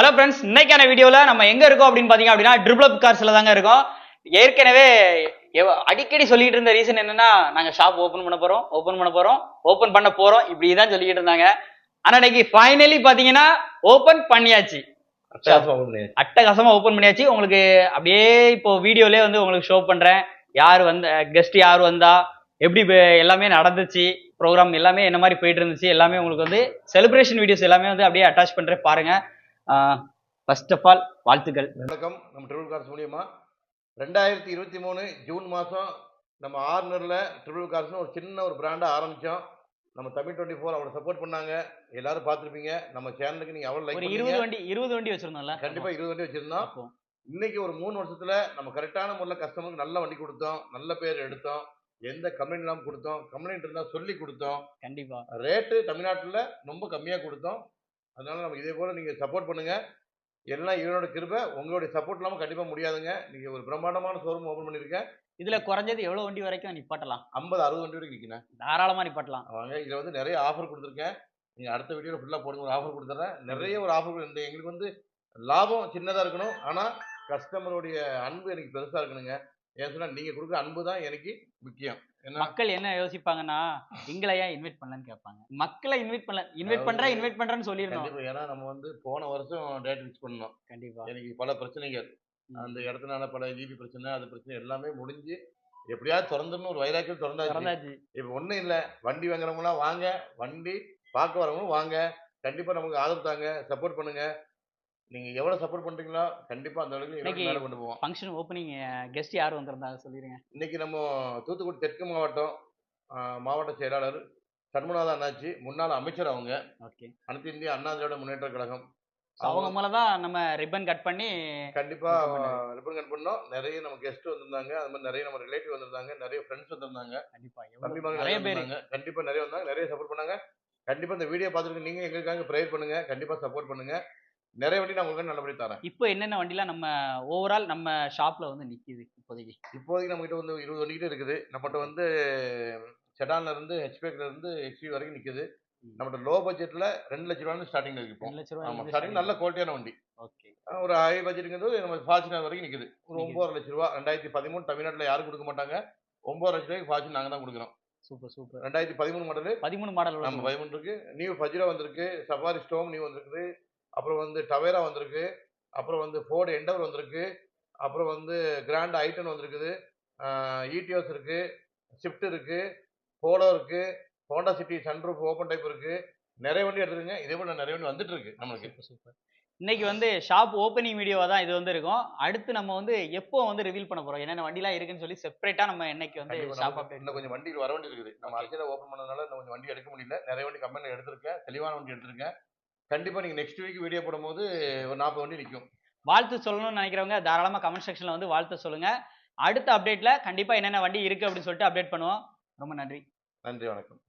Hello friends இன்னைக்கான வீடியோவில் நம்ம எங்கே இருக்கோம் அப்படின்னு பார்த்தீங்க அப்படின்னா ட்ரிபிள் கார்ஸில் தாங்க இருக்கோம். ஏற்கனவே அடிக்கடி சொல்லிட்டு இருந்த ரீசன் என்னன்னா நாங்கள் ஷாப் ஓப்பன் பண்ண போகிறோம் ஓப்பன் பண்ண போகிறோம் ஓப்பன் பண்ண போகிறோம் இப்படி தான் சொல்லிக்கிட்டு இருந்தாங்க. ஆனால் இன்னைக்கு ஃபைனலி பார்த்தீங்கன்னா ஓப்பன் பண்ணியாச்சு. அட்டகாசமா open பண்ணியாச்சு. அட்டகாசமாக ஓப்பன் பண்ணியாச்சு. உங்களுக்கு அப்படியே இப்போ வீடியோலேயே வந்து உங்களுக்கு ஷோ பண்ணுறேன் யார் வந்த கெஸ்ட் யார் வந்தா எப்படி எல்லாமே நடந்துச்சு ப்ரோக்ராம் எல்லாமே என்ன மாதிரி போயிட்டு இருந்துச்சு எல்லாமே உங்களுக்கு வந்து செலிப்ரேஷன் வீடியோஸ் எல்லாமே வந்து அப்படியே அட்டாச் பண்ணுறேன் பாருங்க. ஃபர்ஸ்ட் ஆஃப் ஆல் வாழ்த்துக்கள். வணக்கம். நம்ம ட்ரிபிள் கார்ஸ் மூலியமா ரெண்டாயிரத்தி இருபத்தி மூணு ஜூன் மாதம் நம்ம ஆர்னரில் ட்ரிபிள் கார்ஸ்னு ஒரு சின்ன ஒரு பிராண்டாக ஆரம்பித்தோம் நம்ம தமிழ் டுவெண்ட்டி ஃபோர் அவளை சப்போர்ட் பண்ணாங்க. எல்லாரும் பார்த்துருப்பீங்க. நம்ம சேனலுக்கு நீங்கள் எவ்வளோ லைக் இருபது வண்டி இருபது வண்டி வச்சிருந்தோம்ல? கண்டிப்பாக இருபது வண்டி வச்சுருந்தோம். இன்னைக்கு ஒரு மூணு வருஷத்துல நம்ம கரெக்டான முறையில் கஸ்டமருக்கு நல்ல வண்டி கொடுத்தோம். நல்ல பேர் எடுத்தோம். எந்த கம்ப்ளைண்ட் இல்லாமல் கொடுத்தோம். கம்ப்ளைண்ட் இருந்தால் சொல்லி கொடுத்தோம். கண்டிப்பா. ரேட்டு தமிழ்நாட்டில் ரொம்ப கம்மியாக கொடுத்தோம். அதனால நம்ம இதே போல் நீங்கள் சப்போர்ட் பண்ணுங்க. எல்லாம் இவனோட கிருபை உங்களுடைய சப்போர்ட் இல்லாமல் கண்டிப்பாக முடியாதுங்க. நீங்கள் ஒரு பிரம்மாண்டமான ஷோரூம் ஓப்பன் பண்ணியிருக்கேன் இதுல குறைஞ்சது எவ்வளவு வண்டி வரைக்கும் நிப்பாட்டலாம்? ஐம்பது அறுபது வண்டி வரைக்கும் நிற்கிறேன் தாராளமா நிப்பாட்டலாம். வாங்க இதில் வந்து நிறைய ஆஃபர் கொடுத்துருக்கேன். நீங்கள் அடுத்த வீடியோவில் ஃபுல்லாக போடுங்க ஒரு ஆஃபர் கொடுத்துட்றேன் நிறைய ஒரு ஆஃபர் இந்த எங்களுக்கு வந்து லாபம் சின்னதாக இருக்கணும். ஆனால் கஸ்டமருடைய அன்பு எனக்கு பெருசாக இருக்கணுங்க. ஏன் சொன்னால் நீங்கள் கொடுக்குற அன்பு தான் எனக்கு முக்கியம். மக்கள் என்ன யோசிப்பாங்கன்னா எங்களை ஏன் இன்வைட் பண்ணலன்னு கேட்பாங்க. மக்களை இன்வைட் பண்ணல இன்வைட் பண்றேன் இன்வைட் பண்றேன்னு சொல்லிருந்தோம் ஏன்னா நம்ம வந்து போன வருஷம் டேட் ஃபிக்ஸ் பண்ணோம். கண்டிப்பா. எனக்கு பல பிரச்சனைகள். அந்த இடத்துனால பல ஜிபி பிரச்சனை அது பிரச்சனை எல்லாமே முடிஞ்சு எப்படியாவது திறந்துடணும் ஒரு வைராக்கியம் திறந்தாச்சு. இப்போ ஒன்றும் இல்லை. வண்டி வாங்குறவங்களாம் வாங்க வண்டி பார்க்க வரவங்களும் வாங்க. கண்டிப்பாக நமக்கு ஆதரவு தாங்க சப்போர்ட் பண்ணுங்க. நீங்கள் எவ்வளோ சப்போர்ட் பண்ணுறீங்களோ கண்டிப்பாக அந்த அளவுக்கு இன்னைக்கு- மேலே கொண்டு போவோம் ஃபங்க்ஷன் ஓப்பனிங் கெஸ்ட் யார் வந்திருந்தாங்க சொல்லிருங்க. இன்னைக்கு நம்ம தூத்துக்குடி தெற்கு மாவட்டம் மாவட்ட செயலாளர் சண்முகநாத அண்ணாச்சி முன்னாள் அமைச்சர் அவங்க ஓகே. அனைத்து இந்திய அண்ணா திராவிட முன்னேற்ற கழகம். அவங்க மூலதான் நம்ம ரிப்பன் கட் பண்ணி கண்டிப்பா ரிப்பன் கட் பண்ணோம். நிறைய நம்ம கெஸ்ட் வந்திருந்தாங்க. அது மாதிரி நிறைய நம்ம ரிலேட்டிவ் வந்திருந்தாங்க. நிறைய ஃப்ரெண்ட்ஸ் வந்திருந்தாங்க. கண்டிப்பா எவ்வளவு நிறைய பேர். கண்டிப்பா நிறைய வந்தாங்க. நிறைய சப்போர்ட் பண்ணாங்க. கண்டிப்பா இந்த வீடியோ பார்த்துட்டு நீங்க எங்களுக்காக ப்ரேயர் பண்ணுங்க. கண்டிப்பா சப்போர்ட் பண்ணுங்க. நிறைய வண்டி நான் உங்களுக்கு நல்லபடியா தரேன். இப்போ என்னென்ன வண்டிலாம் நம்ம ஓவரால் நம்ம ஷாப்ல வந்து நிக்குது இப்போதைக்கு? இப்போதைக்கு நம்ம கிட்ட வந்து இருபது வண்டி கிட்ட இருக்குது. நம்மகிட்ட வந்து செடான்ல இருந்து ஹெச்பேக்ல இருந்து ஹெச்பி வரைக்கும் நிக்குது. நம்மகிட்ட லோ பட்ஜெட்ல ரெண்டு லட்ச ரூபாய் ஸ்டார்டிங் இருக்கு லட்ச ஆமா ரூபாய் ஸ்டார்டிங் நல்ல குவாலிட்டியான வண்டி. ஓகே. ஒரு ஹை பட்ஜெட்டுங்கிறது நம்ம ஃபார்ச்சுனர் வரைக்கும் நிக்குது. ஒரு. ஒன்பது லட்ச ரூபா ரெண்டாயிரத்தி பதிமூணு தமிழ்நாட்டுல யாரும் கொடுக்க மாட்டாங்க. ஒன்பது லட்ச ரூபாய்க்கு ஃபார்ச்சுன் நாங்க தான் கொடுக்குறோம். Super super. ரெண்டாயிரத்தி பதிமூணு மாடலு. பதிமூணு மாடல் நம்ம பதிமூணு இருக்கு. நியூ ஃபஜ்ரா வந்திருக்கு. சஃபாரி ஸ்டோம் நியூ வந்திருக்குது. அப்புறம் வந்து டவேரா வந்திருக்கு. அப்புறம் வந்து ஃபோர்டு எண்டவர் வந்திருக்கு. அப்புறம் வந்து கிராண்ட் ஐட்டன் வந்திருக்குது. இடிஓஸ் இருக்கு. ஷிஃப்ட் இருக்கு. போலோ இருக்கு. Honda City sunroof open type இருக்கு. நிறைய வண்டி எடுத்துருங்க இதே போல நிறைய வண்டி வந்துட்டு இருக்கு நம்மளுக்கு. சூப்பர் இன்னைக்கு வந்து ஷாப் ஓப்பனிங் வீடியோவா தான் இது வந்து இருக்கும் அடுத்து நம்ம வந்து எப்போ வந்து ரிவீல் பண்ண போறோம்? என்னென்ன வண்டிலாம் இருக்குன்னு சொல்லி செப்பரேட்டா நம்ம இன்னைக்கு வந்து ஷாப் அப்டேட் இன்னும் கொஞ்சம் வண்டிகள் வர வேண்டி இருக்குது நம்ம. அரசியல ஓப்பன் பண்ணதுனால இன்னும் கொஞ்சம் வண்டி எடுக்க முடியல. நிறைய வண்டி கம்பெனியில் எடுத்திருக்கேன். தெளிவான வண்டி எடுத்திருக்கேன். கண்டிப்பா நீங்க நெக்ஸ்ட் வீக் வீடியோ போடும்போது ஒரு நாற்பது வண்டி நிற்கும் வாழ்த்து சொல்லணும்னு நினைக்கிறவங்க தாராளமா கமெண்ட் செக்ஷன்ல வந்து வாழ்த்து சொல்லுங்க. அடுத்த அப்டேட்ல கண்டிப்பா என்னென்ன வண்டி இருக்கு அப்படின்னு சொல்லிட்டு அப்டேட் பண்ணுவோம். ரொம்ப நன்றி. நன்றி வணக்கம்.